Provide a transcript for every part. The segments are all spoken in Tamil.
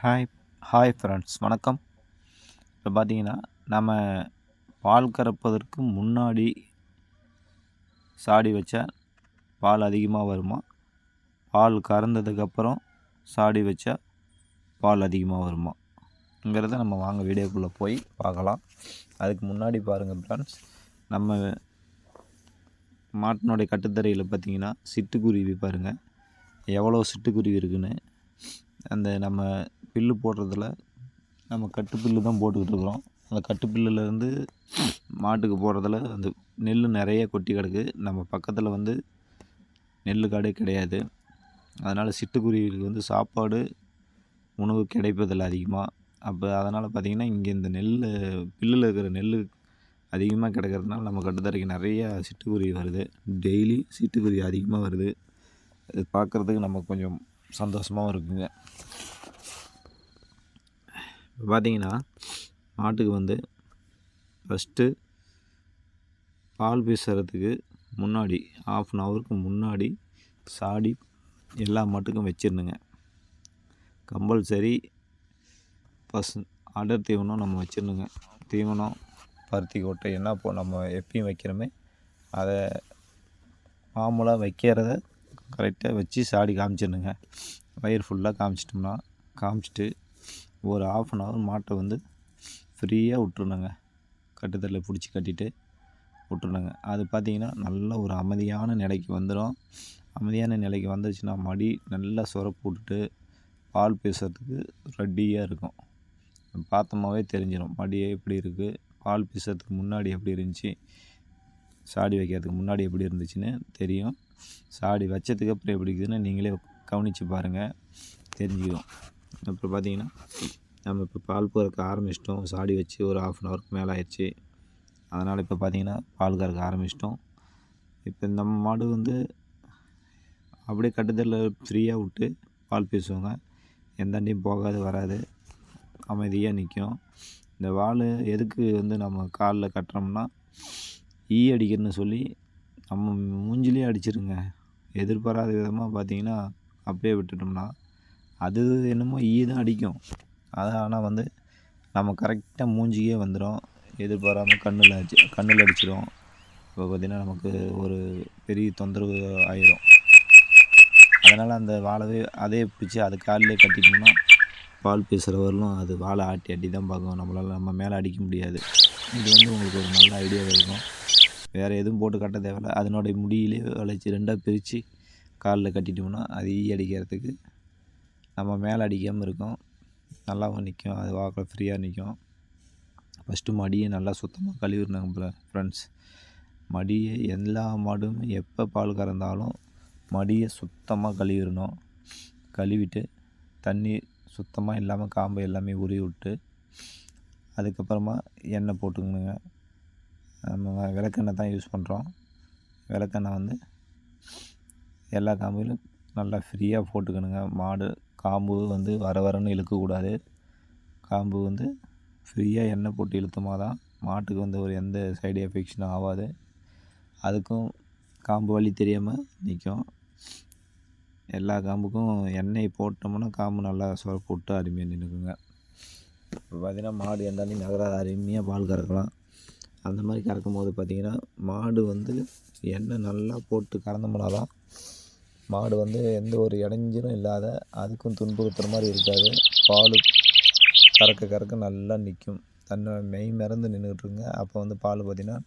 ஹாய் ஹாய் ஃப்ரெண்ட்ஸ் வணக்கம். இப்போ பார்த்தீங்கன்னா நம்ம பால் கறப்பதற்கு முன்னாடி சாடி வச்சா பால் அதிகமாக வருமா? பால் கறந்ததுக்கப்புறம் சாடி வச்சா பால் அதிகமாக வருமாங்கிறத நம்ம வாங்க வீடியோக்குள்ளே போய் பார்க்கலாம். அதுக்கு முன்னாடி பாருங்கள் ஃப்ரெண்ட்ஸ் நம்ம மாட்டினுடைய கட்டுத்தரையில் பார்த்தீங்கன்னா சிட்டுக்குருவி பாருங்கள் எவ்வளோ சிட்டுக்குருவி இருக்குன்னு அந்த நம்ம புல்லு போடுறதுல நம்ம கட்டு புல்லு தான் போட்டுக்கிட்டு இருக்கிறோம். அந்த கட்டு புல்லுலேருந்து மாட்டுக்கு போடுறதுல அந்த நெல் நிறைய கொட்டி கிடக்கு. நம்ம பக்கத்தில் வந்து நெல் காடே கிடையாது. அதனால் சிட்டுக்குருவிகளுக்கு வந்து சாப்பாடு உணவு கிடைப்பதில்லை அதிகமாக அப்போ அதனால் பார்த்திங்கன்னா இங்கே இந்த நெல் புல்லில் இருக்கிற நெல் அதிகமாக கிடைக்கிறதுனால நம்ம கட்டுத்தரைக்கு நிறையா சிட்டுக்குருவி வருது. டெய்லி சிட்டுக்குருவி அதிகமாக வருது. அது பார்க்குறதுக்கு நம்ம கொஞ்சம் சந்தோஷமாகவும் இருக்குங்க. இப்போ பார்த்தீங்கன்னா மாட்டுக்கு வந்து ஃபஸ்ட்டு பால் பீசுறதுக்கு முன்னாடி ஆஃப் அன் ஹவருக்கு முன்னாடி சாடி எல்லா மாட்டுக்கும் வச்சிடணுங்க. கம்பல்சரி பஸ் ஆடர் தீவனம் நம்ம வச்சிடணுங்க. தீவனம் பருத்தி கொட்டை என்ன இப்போ நம்ம எப்பயும் வைக்கிறோமே அதை மாமூலாக வைக்கிறத கரெக்டாக வச்சு சாடி காமிச்சிடணுங்க. வயிறு ஃபுல்லாக காமிச்சிட்டோம்னா காமிச்சிட்டு ஒரு ஆஃப் அன் ஹவர் மாட்டை வந்து ஃப்ரீயாக விட்ருணுங்க கட்டுத்தரில் பிடிச்சி கட்டிட்டு விட்ருணுங்க அது பார்த்திங்கன்னா நல்ல ஒரு அமைதியான நிலைக்கு வந்துடும் அமைதியான நிலைக்கு வந்துச்சுன்னா மடி நல்லா சுரப்பு விட்டுட்டு பால் பேசுறதுக்கு ரெடியாக இருக்கும். பார்த்தோமாவே தெரிஞ்சிடும் மடியே எப்படி இருக்குது பால் பேசுறதுக்கு முன்னாடி எப்படி இருந்துச்சு? சாடி வைக்கிறதுக்கு முன்னாடி எப்படி இருந்துச்சுன்னு தெரியும். சாடி வச்சதுக்கு அப்புறம் எப்படி இருக்குதுன்னு நீங்களே கவனித்து பாருங்கள் தெரிஞ்சுக்கிறோம் அப்புறம் பார்த்தீங்கன்னா நம்ம இப்போ பால் கறக்க ஆரம்பிச்சிட்டோம். சாடி வச்சு ஒரு ஆஃப் அன் ஹவருக்கு மேலே ஆயிடுச்சு. அதனால் இப்போ பார்த்தீங்கன்னா பால் கறக்க ஆரம்பிச்சிட்டோம். இப்போ நம்ம மாடு வந்து அப்படியே கட்டுத்தரில் ஃப்ரீயாக விட்டு பால் பேசுவாங்க. எந்தாண்டியும் போகாது வராது. அமைதியாக நிற்கும் இந்த வால் எதுக்கு வந்து நம்ம காலில் கட்டுறோம்னா ஈ அடிக்கிறதுன்னு சொல்லி நம்ம மூஞ்சிலே அடிச்சிருங்க. எதிர்பாராத விதமாக பார்த்தீங்கன்னா அப்படியே விட்டுட்டோம்னா அது என்னமோ ஈ தான் அடிக்கும். அது ஆனால் வந்து நம்ம கரெக்டாக மூஞ்சிக்கே வந்துடும் எதிர்பாராமல் கண்ணில் அடிச்சு கண்ணில் அடிச்சிடும் இப்போ பார்த்திங்கன்னா நமக்கு ஒரு பெரிய தொந்தரவு ஆயிரும். அதனால் அந்த வாழவே அதே பிடிச்சி அது காலிலே கட்டிட்டோம்னா பால் பேசுகிறவர்களும் அது வாழை ஆட்டி ஆட்டி தான் பார்க்கும் நம்மளால் நம்ம மேலே அடிக்க முடியாது. இது வந்து உங்களுக்கு ஒரு நல்ல ஐடியாவாக இருக்கும். வேறு எதுவும் போட்டு கட்ட தேவையில்ல. அதனுடைய முடியிலே வளைச்சி ரெண்டாக பிரித்து காலில் கட்டிட்டோம்னா அது ஈ அடிக்கிறதுக்கு நம்ம மேலே அடிக்காமல் இருக்கும். நல்லாவும் நிற்கும் அது வாக்கில் ஃப்ரீயாக நிற்கும் ஃபஸ்ட்டு மடியை நல்லா சுத்தமாக கழுவிடணும் ஃப்ரெண்ட்ஸ் மடியை எல்லா மாடும் எப்போ பால் கறந்தாலும் மடியை சுத்தமாக கழுவிடணும். கழுவிட்டு தண்ணி சுத்தமாக இல்லாமல் காம்பை எல்லாமே உருவி விட்டு அதுக்கப்புறமா எண்ணெய் போட்டுக்கணுங்க. நம்ம விளக்கெண்ணெய் தான் யூஸ் பண்ணுறோம் விளக்கெண்ணெய் வந்து எல்லா காம்புலையும் நல்லா ஃப்ரீயாக போட்டுக்கணுங்க. மாடு காம்பு வந்து வர வரன்னு இழுக்கக்கூடாது. காம்பு வந்து ஃப்ரீயாக எண்ணெய் போட்டு இழுத்தமாக தான் மாட்டுக்கு வந்து ஒரு எந்த சைடு எஃபெக்ஷனும் ஆகாது. அதுக்கும் காம்பு வலி தெரியாமல் நிற்கும் எல்லா காம்புக்கும் எண்ணெய் போட்டோம்னா காம்பு நல்லா சுரப்பு விட்டு அருமையாக நின்றுக்குங்க இப்போ பார்த்திங்கன்னா மாடு எந்தாலும் நகராத அருமையாக பால் கறக்கலாம். அந்த மாதிரி கறக்கும் போது பார்த்திங்கன்னா மாடு வந்து எண்ணெய் நல்லா போட்டு கறந்தோம்னா தான் மாடு வந்து எந்த ஒரு இடைஞ்சலும் இல்லாத அதுக்கும் துன்புறுத்துற மாதிரி இருக்காது. பால் கறக்க கறக்க நல்லா நிற்கும் தன்னை மெய் மறந்து நின்றுட்டுருங்க அப்போ வந்து பால் பார்த்திங்கன்னா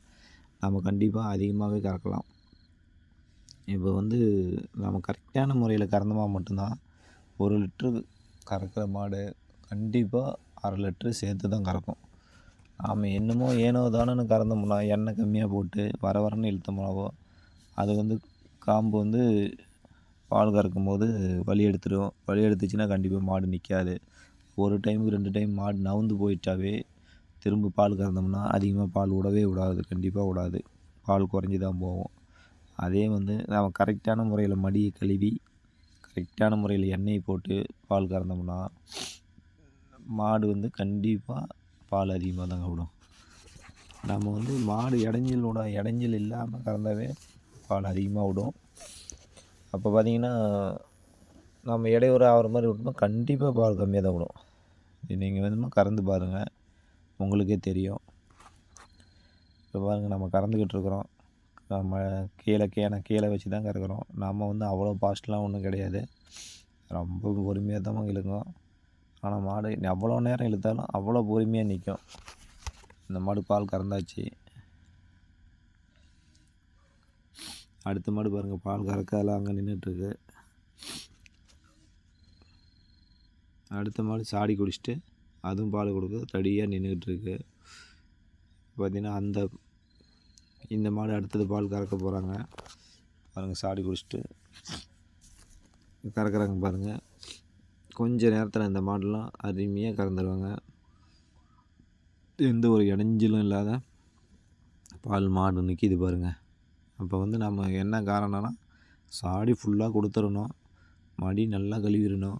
நம்ம கண்டிப்பாக அதிகமாகவே கறக்கலாம். இப்போ வந்து நம்ம கரெக்டான முறையில் கறந்தோமா மட்டும்தான். ஒரு லிட்ரு கறக்கிற மாடு கண்டிப்பாக அரை லிட்ரு சேர்த்து தான் கறக்கும். அவன் என்னமோ ஏனோ தானோன்னு கறந்தோம்னா எண்ணெய் கம்மியாக போட்டு வர வரன்னு இழுத்தோம்னாவோ அது வந்து காம்பு வந்து பால் கறக்கும் போது வலி எடுத்துடும் வலி எடுத்துச்சுன்னா கண்டிப்பாக மாடு நிற்காது ஒரு டைமுக்கு ரெண்டு டைம் மாடு நவுந்து போயிட்டாவே திரும்ப பால் கறந்தோம்னா அதிகமாக பால் விடவே விடாது கண்டிப்பாக விடாது பால் குறைஞ்சி தான் போகும். அதே வந்து நம்ம கரெக்டான முறையில் மடியை கழுவி கரெக்டான முறையில் எண்ணெய் போட்டு பால் கறந்தோம்னா மாடு வந்து கண்டிப்பாக பால் அதிகமாக தாங்க விடும். நம்ம வந்து மாடு இடைஞ்சல் விட இடைஞ்சல் இல்லாமல் கறந்தாவே பால் அதிகமாக விடும். அப்போ பார்த்திங்கன்னா நம்ம இடையூறு ஆகிற மாதிரி விட்டோம்னா கண்டிப்பாக பால் கம்மியாக தான் விடும். இது நீங்கள் வேணுமா கறந்து பாருங்கள் உங்களுக்கே தெரியும். இப்போ பாருங்கள் நம்ம கறந்துக்கிட்டு இருக்கிறோம். நம்ம கீழே கேனை கீழே வச்சு தான் கறக்குறோம். நம்ம வந்து அவ்வளோ ஃபாஸ்ட்லாம் ஒன்றும் கிடையாது. ரொம்ப பொறுமையாக தான் இழுக்கும் ஆனால் மாடு எவ்வளோ நேரம் இழுத்தாலும் அவ்வளோ பொறுமையாக நிற்கும் இந்த மாடு பால் கறந்தாச்சு. அடுத்த மாடு பாருங்கள் பால் கறக்கால அங்கே நின்றுட்டுருக்கு அடுத்த மாடு சாடி குடிச்சிட்டு அதுவும் பால் கொடுக்க ரெடியாக நின்றுக்கிட்டு பார்த்திங்கன்னா பார்த்தீங்கன்னா அந்த இந்த மாடு அடுத்தது பால் கறக்க போகிறாங்க பாருங்கள் சாடி குடிச்சிட்டு கறக்குறாங்க பாருங்கள் கொஞ்ச நேரத்தில் இந்த மாடெலாம் அருமையாக கறந்துடுவாங்க எந்த ஒரு இடைஞ்சலும் இல்லாத பால் மாடு நிற்கிது பாருங்கள் அப்போ வந்து நம்ம என்ன காரணம்னா சாடி ஃபுல்லாக கொடுத்துடணும் மடி நல்லா கழுவிடணும்.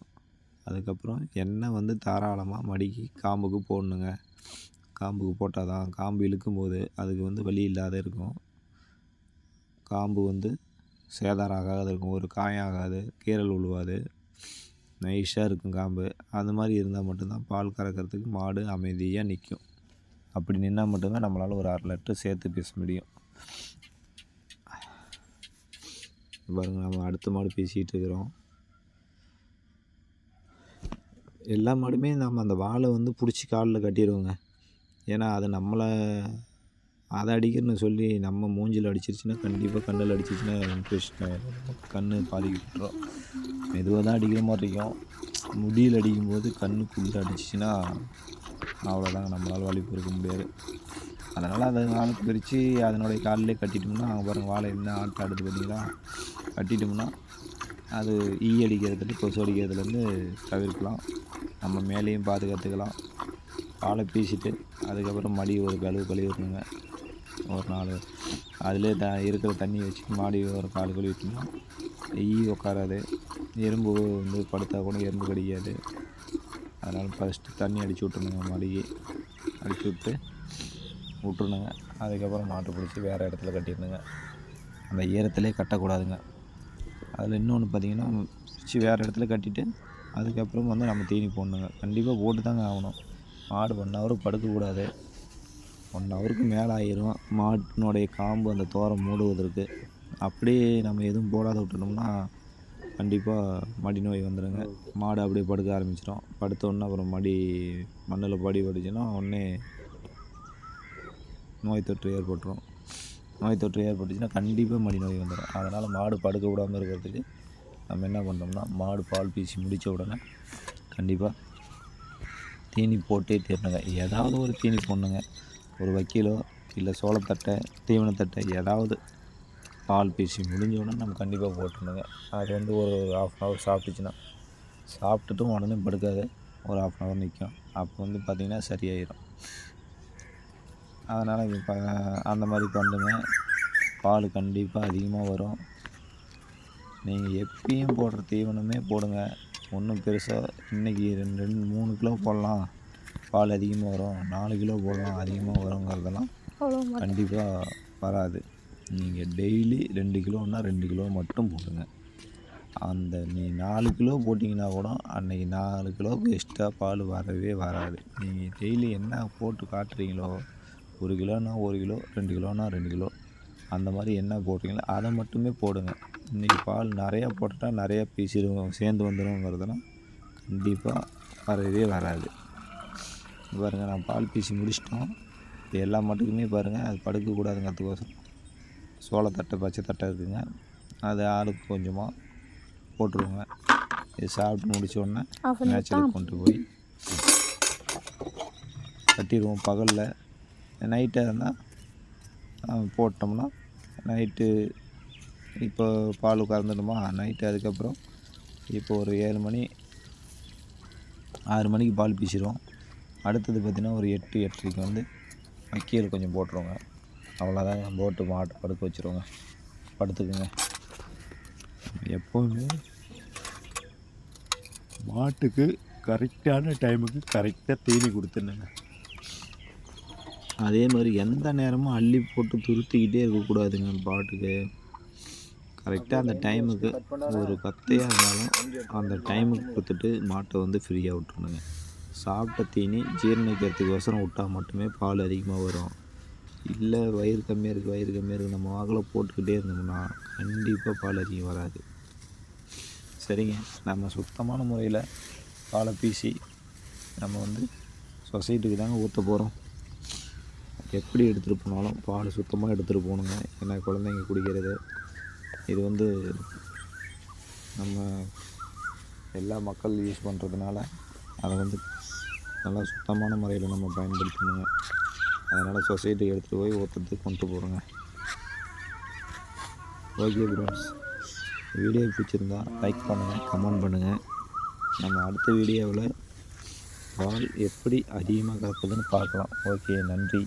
அதுக்கப்புறம் எண்ணெய் வந்து தாராளமாக மடிக்கு காம்புக்கு போடணுங்க. காம்புக்கு போட்டால் தான் காம்பு இழுக்கும்போது அதுக்கு வந்து வலி இல்லாத இருக்கும். காம்பு வந்து சேதாரம் ஆகாத இருக்கும். ஒரு காயம் ஆகாது கீரல் உழுவாது. நைஸாக இருக்கும் காம்பு. அந்த மாதிரி இருந்தால் மட்டும்தான் பால் கறக்கிறதுக்கு மாடு அமைதியாக நிற்கும் அப்படி நின்னால் மட்டும்தான் நம்மளால் ஒரு அரை லிட்டர் சேர்த்து பேச முடியும். பாருங்க நம்ம அடுத்த மாடு பேசிகிட்டு இருக்கிறோம். எல்லா மாடுமே நம்ம அந்த வாழை வந்து பிடிச்சி காலில் கட்டிடுவோங்க ஏன்னா அது நம்மளை அதை அடிக்கிறன்னு சொல்லி நம்ம மூஞ்சில் அடிச்சிருச்சுன்னா கண்டிப்பாக கண்ணில் அடிச்சிச்சுன்னா இன்ஃபெக்ஷன் கண் பாதிக்கப்பட்டுரும் மெதுவாக தான் அடிக்கிற மாதிரி இருக்கும். முடியில் அடிக்கும்போது கண்ணுக்குள்ளே அடிச்சிச்சின்னா அவ்வளோதாங்க நம்மளால் வழி பொறுக்க முடியாது. அதனால் அதை நாளுக்கு பிரித்து அதனுடைய காலிலே கட்டிட்டோம்னா அங்கே பாருங்கள் வாழை என்ன ஆட்டை ஆடுது பார்த்தீங்களா? கட்டிட்டோம்னா அது ஈ அடிக்கிறதுலேருந்து கொசு அடிக்கிறதுலேருந்து தவிர்க்கலாம். நம்ம மேலேயும் பாதுகாத்துக்கலாம். வாழை பீசிட்டு அதுக்கப்புறம் மடி ஒரு கழுவு கழுவிடணுங்க ஒரு நாள் அதிலே த இருக்கிற தண்ணியை வச்சு மாடி ஒரு கால் கழுவிட்டோம்னா ஈ உட்காராது எறும்பு வந்து படுத்தா கூட எறும்பு கிடைக்காது. அதனால் ஃபஸ்ட்டு தண்ணி அடிச்சு விட்ருணுங்க மாடிக்கு. அடிச்சு விட்டு விட்ருணுங்க அதுக்கப்புறம் மாட்டு பிடிச்சி வேறு இடத்துல கட்டிடணுங்க. அந்த ஈரத்துலேயே கட்டக்கூடாதுங்க. அதில் இன்னொன்று பார்த்தீங்கன்னா பிடிச்சி வேறு இடத்துல கட்டிட்டு அதுக்கப்புறம் வந்து நம்ம தீனி போடணுங்க. கண்டிப்பாக போட்டு தாங்க ஆகணும். மாடு ஒன் ஹவர் படுக்கக்கூடாது. ஒன் ஹவருக்கு மேலே ஆயிரும். மாட்டினுடைய காம்பு அந்த தோரம் மூடுவதற்கு. அப்படியே நம்ம எதுவும் போடாத விட்டுட்டோம்னா கண்டிப்பாக மடி நோய் வந்துடுங்க மாடு அப்படியே படுக்க ஆரம்பிச்சிடும் படுத்த உடனே அப்புறம் மடி மண்ணில் படி பட்டுச்சுன்னா உடனே நோய் தொற்று ஏற்பட்டுரும். நோய் தொற்று ஏற்பட்டுச்சுன்னா கண்டிப்பாக மடி நோய் வந்துடும் அதனால் மாடு படுக்க விடாமல் இருக்கிறதுக்கு நம்ம என்ன பண்ணுறோம்னா மாடு பால் பீசி முடித்த உடனே கண்டிப்பாக தீனி போட்டே தீரணுங்க. ஏதாவது ஒரு தீனி போடணுங்க. ஒரு வக்கீலோ இல்லை சோளத்தட்டை தீவனத்தட்டை ஏதாவது பால் பீசி முடிஞ்சோடனே நம்ம கண்டிப்பாக போட்டுருணுங்க அது வந்து ஒரு ஹாஃப் அன் ஹவர் சாப்பிட்டுச்சுன்னா சாப்பிட்டுட்டும் உடனே படுக்காது ஒரு ஆஃப் அன் ஹவர் நிற்கும் அப்போ வந்து பார்த்திங்கன்னா சரியாயிடும் அதனால் இப்போ அந்த மாதிரி பண்ணுங்க. பால் கண்டிப்பாக அதிகமாக வரும். நீங்கள் எப்பயும் போடுற தீவனமே போடுங்க. ஒன்றும் பெருசாக இன்றைக்கி ரெண்டு ரெண்டு மூணு கிலோ போடலாம். பால் அதிகமாக வரும். நாலு கிலோ போடலாம். அதிகமாக வருங்கிறதெல்லாம் கண்டிப்பாக வராது. நீங்கள் டெய்லி ரெண்டு கிலோன்னா ரெண்டு கிலோ மட்டும் போடுங்க. அந்த நீ நாலு கிலோ போட்டிங்கன்னா கூட அன்றைக்கி நாலு கிலோவுக்கு எக்ஸ்ட்ரா பால் வரவே வராது. நீங்கள் டெய்லி என்ன போட்டு காட்டுறீங்களோ ஒரு கிலோனா ஒரு கிலோ ரெண்டு கிலோனா ரெண்டு கிலோ அந்த மாதிரி என்ன போடுறீங்களோ அதை மட்டுமே போடுங்க. இன்றைக்கி பால் நிறையா போட்டுட்டா நிறையா பீசிடும் சேர்ந்து வந்துடுங்கிறதெல்லாம் கண்டிப்பாக வரவே வராது. பாருங்கள் நான் பால் பீசி முடிச்சிட்டோம். இப்போ எல்லா மாட்டுக்குமே பாருங்கள் அது படுக்கக்கூடாதுங்கிறதுக்கோசரம். சோளத்தட்டை பச்சை தட்டை இருக்குங்க. அது ஆளுக்கு கொஞ்சமாக போட்டுருவோங்க இது சாப்பிட்டு முடிச்ச உடனே நேச்சருக்கு கொண்டு போய் கட்டிடுவோம் பகலில். நைட்டாக இருந்தால் போட்டோம்னா நைட்டு இப்போ பால் கறந்துடுமா? நைட்டு அதுக்கப்புறம் இப்போ ஒரு ஏழு மணி ஆறு மணிக்கு பால் பீசிடுவோம். அடுத்தது பார்த்திங்கன்னா ஒரு எட்டு எட்டரைக்கு வந்து வைக்கீல் கொஞ்சம் போட்டுருவோங்க. அவ்வளோதாங்க. போட்டு மாட்டு படுக்க வச்சுருவோங்க. படுத்துக்குங்க. எப்போவுமே மாட்டுக்கு கரெக்டான டைமுக்கு கரெக்டாக தீனி கொடுத்துருங்க அதே மாதிரி எந்த நேரமும் அள்ளி போட்டு துருத்திக்கிட்டே இருக்கக்கூடாதுங்க பாட்டுக்கு. கரெக்டாக அந்த டைமுக்கு ஒரு கத்தையாக இருந்தாலும் அந்த டைமுக்கு கொடுத்துட்டு மாட்டை வந்து ஃப்ரீயாக விட்டுருணுங்க சாப்பிட்ட தீனி ஜீரணிக்கிறதுக்கு ஒசரம் விட்டால் மட்டுமே பால் அதிகமாக வரும். இல்லை வயிறு கம்மியாக இருக்குது வயிறு கம்மியாக இருக்குது நம்ம வாக்கில் போட்டுக்கிட்டே இருந்தோம்னா கண்டிப்பாக பால் அதிகம் வராது. சரிங்க. நம்ம சுத்தமான முறையில் பாலை பீசி நம்ம வந்து சொசைட்டிக்கு தாங்க ஊற்ற போகிறோம் எப்படி எடுத்துகிட்டு போனாலும் பால் சுத்தமாக எடுத்துகிட்டு போகணுங்க. ஏன்னா குழந்தைங்க குடிக்கிறது இது வந்து நம்ம எல்லா மக்கள் யூஸ் பண்ணுறதுனால அதை வந்து நல்லா சுத்தமான முறையில் நம்ம பயன்படுத்தணுங்க அதனால் சொசைட்டி எடுத்துகிட்டு போய் ஊற்றுறதுக்கு கொண்டு போகிறோங்க ஓகே ஃப்ரெண்ட்ஸ் வீடியோ பிடிச்சிருந்தா லைக் பண்ணுங்கள் கமெண்ட் பண்ணுங்கள் நம்ம அடுத்த வீடியோவில் பால் எப்படி அதிகமாக கலப்பதுன்னு பார்க்கலாம். ஓகே நன்றி.